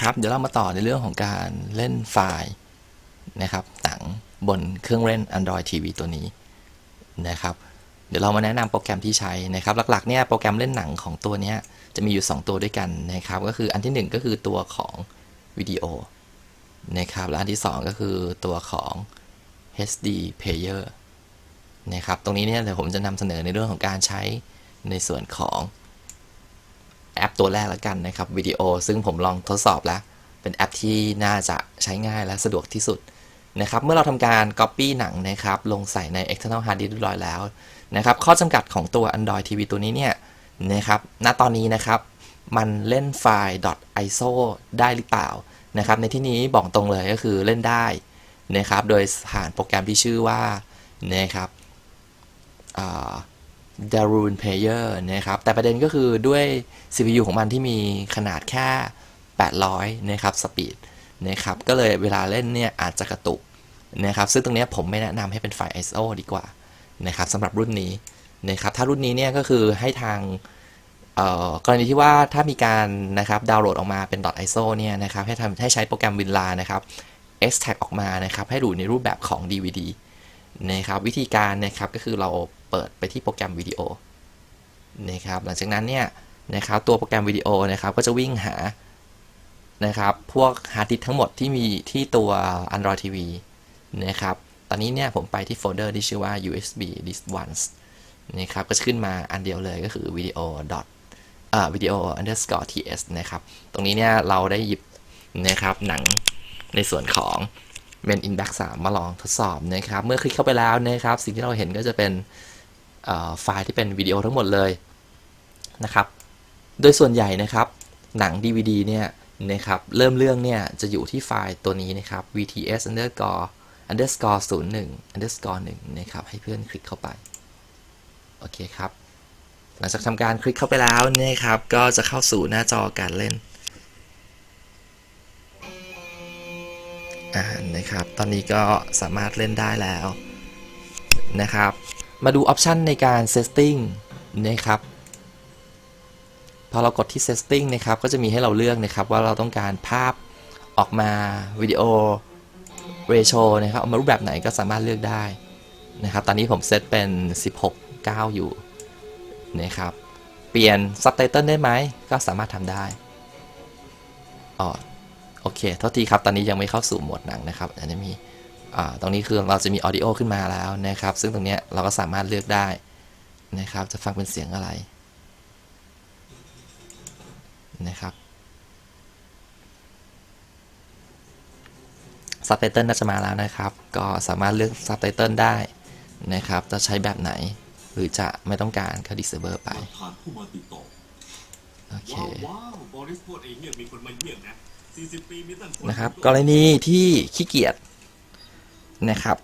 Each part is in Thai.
ครับเดี๋ยวเรามาต่อในเรื่องของการเล่นไฟล์นะครับหนังบนเครื่องเล่น Android TV ตัวนี้นะครับเดี๋ยวเรามาแนะนำโปรแกรมที่ใช้นะครับหลักๆเนี่ยโปรแกรมเล่นหนังของตัวนี้จะมีอยู่ 2 ตัวด้วยกันนะครับก็คืออันที่ 1 ก็คือตัวของวิดีโอนะครับและอันที่ 2 ก็คือตัวของ HD Player นะครับตรงนี้เนี่ยเดี๋ยวผมจะนำเสนอในเรื่องของการใช้ในส่วนของ แอปตัวแรกแล้วกันนะครับวิดีโอ ซึ่งผมลองทดสอบแล้ว เป็นแอปที่น่าจะใช้ง่ายและสะดวกที่สุดนะครับเมื่อเราทำการ Copy หนังนะครับลงใส่ใน external hard disk เรียบร้อยแล้วนะครับข้อจำกัดของตัว Android TV ตัวนี้เนี่ยนะครับณตอนนี้นะครับมันเล่นไฟล์ .iso ได้หรือเปล่านะครับในที่นี้บอกตรงเลยก็คือเล่นได้นะครับโดยผ่านโปรแกรมที่ชื่อว่านะครับ Darun Player นะครับ แต่ประเด็นก็คือด้วย CPU ของมันที่มีขนาดแค่ 800 นะครับสปีดนะครับ ก็เลยเวลาเล่นเนี่ยอาจจะกระตุกนะครับ ซึ่งตรงเนี้ยผมไม่แนะนำให้เป็นไฟล์ ISO ดีกว่านะครับสำหรับรุ่นนี้นะครับ ถ้ารุ่นนี้เนี่ยก็คือให้ทางเอ่อกรณีที่ว่าถ้ามีการนะครับดาวน์โหลดออกมาเป็น .iso เนี่ยนะครับให้ทำให้ใช้โปรแกรม WinRAR นะครับ extract ออกมานะครับให้ดูในรูปแบบของ DVD นะครับวิธีการนะครับก็คือเรา เปิดไปที่โปรแกรมวิดีโอนะครับหลังจากนั้นเนี่ยนะครับตัวโปรแกรมวิดีโอนะครับก็จะวิ่งหานะครับพวกฮาร์ดดิสทั้งหมดที่มีที่ตัว Android TV นะครับตอนนี้เนี่ยผมไปที่โฟลเดอร์ที่ชื่อว่า USB disk ones นะครับก็จะขึ้นมาอันเดียวเลยก็คือ video dot เอ่า video underscore ts นะครับตรงนี้เนี่ยเราได้หยิบนะครับหนังในส่วนของเมน Index 3 มาลองทดสอบนะครับ เมื่อคลิกเข้าไปแล้วนะครับ สิ่งที่เราเห็นก็จะเป็น ไฟล์ที่เป็นวิดีโอทั้งหมดเลยนะครับ โดยส่วนใหญ่นะครับหนัง DVD เนี่ยนะครับเริ่มเรื่องเนี่ยจะอยู่ที่ไฟล์ตัวนี้นะครับ vts underscore underscore 01 underscore 1นะครับให้เพื่อนคลิกเข้าไป โอเคครับ หลังจากทำการคลิกเข้าไปแล้วนะครับ ก็จะเข้าสู่หน้าจอการเล่นอ่านะครับ ตอนนี้ก็สามารถเล่นได้แล้วนะครับ มาดูออปชันในการ setting นะครับ พอเรากดที่ setting นะครับ ก็จะมีให้เราเลือกนะครับว่าเราต้องการภาพออกมาวิดีโอ ratio นะครับเอามารูปแบบไหนก็สามารถเลือกได้นะครับ ตอนนี้ผมเซตเป็น 16 9 อยู่นะครับ เปลี่ยน subtitle ได้ไหม ก็สามารถทำได้อ๋อโอเคโทษทีครับ ตอนนี้ยังไม่เข้าสู่โหมดหนังนะครับอันนี้มี ตรงนี้คือเราจะมีออดิโอขึ้นมาแล้วนะครับ ซึ่งตรงเนี้ยเราก็สามารถเลือกได้นะครับ จะฟังเป็นเสียงอะไรนะครับซับไตเติลน่าจะมาแล้วนะครับ ก็สามารถเลือกซับไตเติลได้นะครับ จะใช้แบบไหน หรือจะไม่ต้องการก็ disable ไปทานผู้มาติดต่อโอเคว้าวว้าวบริสพูดเองเนี่ยมีคนมาเยี่ยมนะ40ปีมีตั้งคนนะครับ กรณีที่ขี้เกียจ นะครับ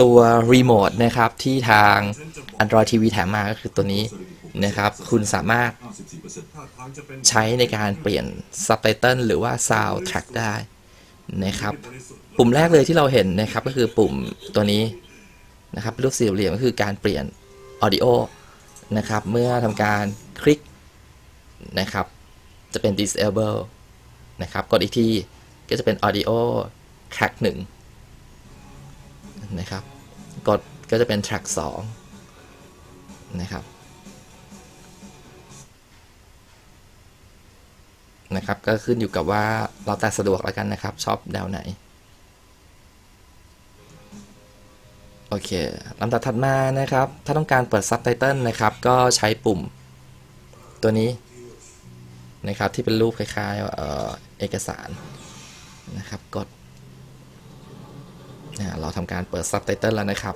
ตัวรีโมทนะครับที่ทาง Android TV แถมมาก็คือตัวนี้นะครับ คุณสามารถใช้ในการเปลี่ยน Subtitle หรือว่า Sound Track ได้นะครับ ปุ่มแรกเลยที่เราเห็นนะครับก็คือปุ่มตัวนี้นะครับรูปสี่เหลี่ยมก็คือการเปลี่ยน Audio นะครับ เมื่อทำการคลิกนะครับ จะเป็น disable นะครับ กดอีกทีก็จะเป็น audio track 1 นะครับ กดก็จะเป็น track 2 นะครับ นะครับ ก็ขึ้นอยู่กับว่าเราแต่สะดวกแล้วกันนะครับ ชอบแนวไหน โอเคลำดับถัดมานะครับ ถ้าต้องการเปิดซับไตเติลนะครับ ก็ใช้ปุ่มตัวนี้นะครับที่เป็นรูปคล้ายๆเอกสารนะครับ กด เราทำการเปิดซับไตเติลแล้วนะครับ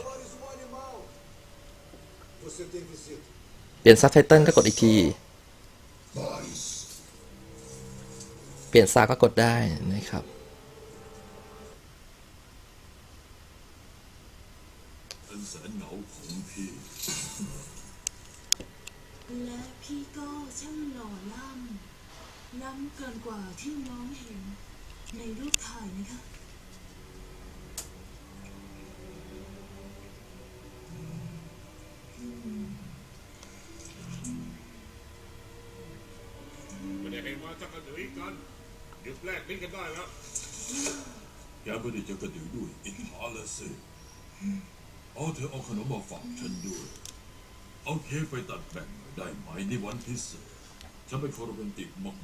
เปลี่ยนซับไตเติลก็กดอีกที เปลี่ยนซาก็กดได้นะครับและพี่ก็ช่างหล่อล่ำล้ำเกินกว่าที่น้องเห็นในรูปถ่ายนะคะ จากกระดือกันเดี๋ยวแลกลิ้นกันได้แล้วแกไม่ได้จะกระดือด้วยอิจฉาละสิเอาเธอเอาขนมมาฝากฉันด้วย เอาเค้กไปตัดแบ่งหน่อยได้ไหมในวันพิเศษฉันเป็นคนโรแมนติกมาก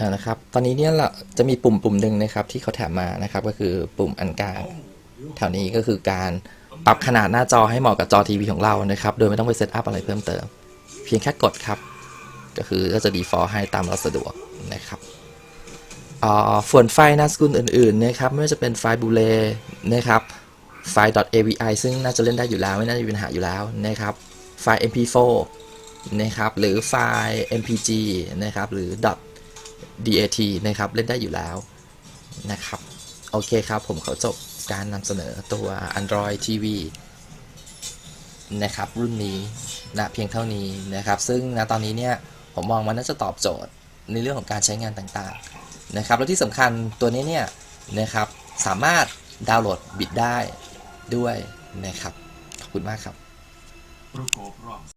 อ่านะครับ ตอนนี้เนี่ยเราจะมีปุ่มปุ่มหนึ่งนะครับ ที่เขาแถมมานะครับ ก็คือปุ่มอันกลางๆเอาเดี๋ยวแถวนี้ก็คือการปรับขนาดหน้าจอให้เหมาะกับจอทีวีของเรานะครับ โดยไม่ต้องไปเซตอัพอะไรเพิ่มเติม เพียงแค่กดครับ ก็คือก็จะ default ให้ตามเราสะดวกนะครับอ่าส่วนไฟล์น้าสกุลอื่นๆนะครับไม่ว่าจะเป็นไฟล์บูเลนะครับไฟล์ .avi ซึ่งน่าจะเล่นได้อยู่แล้ว ไม่น่าจะมีปัญหาอยู่แล้วนะครับไฟล์ mp4 นะครับหรือไฟล์ mpg นะครับหรือ .dat นะครับเล่นได้อยู่แล้วนะครับโอเคครับ ผมขอจบการนำเสนอตัว Android TV นะครับรุ่นนี้นะเพียงเท่านี้นะครับ ซึ่งณตอนนี้เนี่ย ผมมองมันน่าจะตอบโจทย์ในเรื่องของการใช้งานต่างๆนะครับแล้วที่สำคัญตัวนี้เนี่ยนะครับสามารถดาวน์โหลดบิตได้ด้วยนะครับ ขอบคุณมากครับ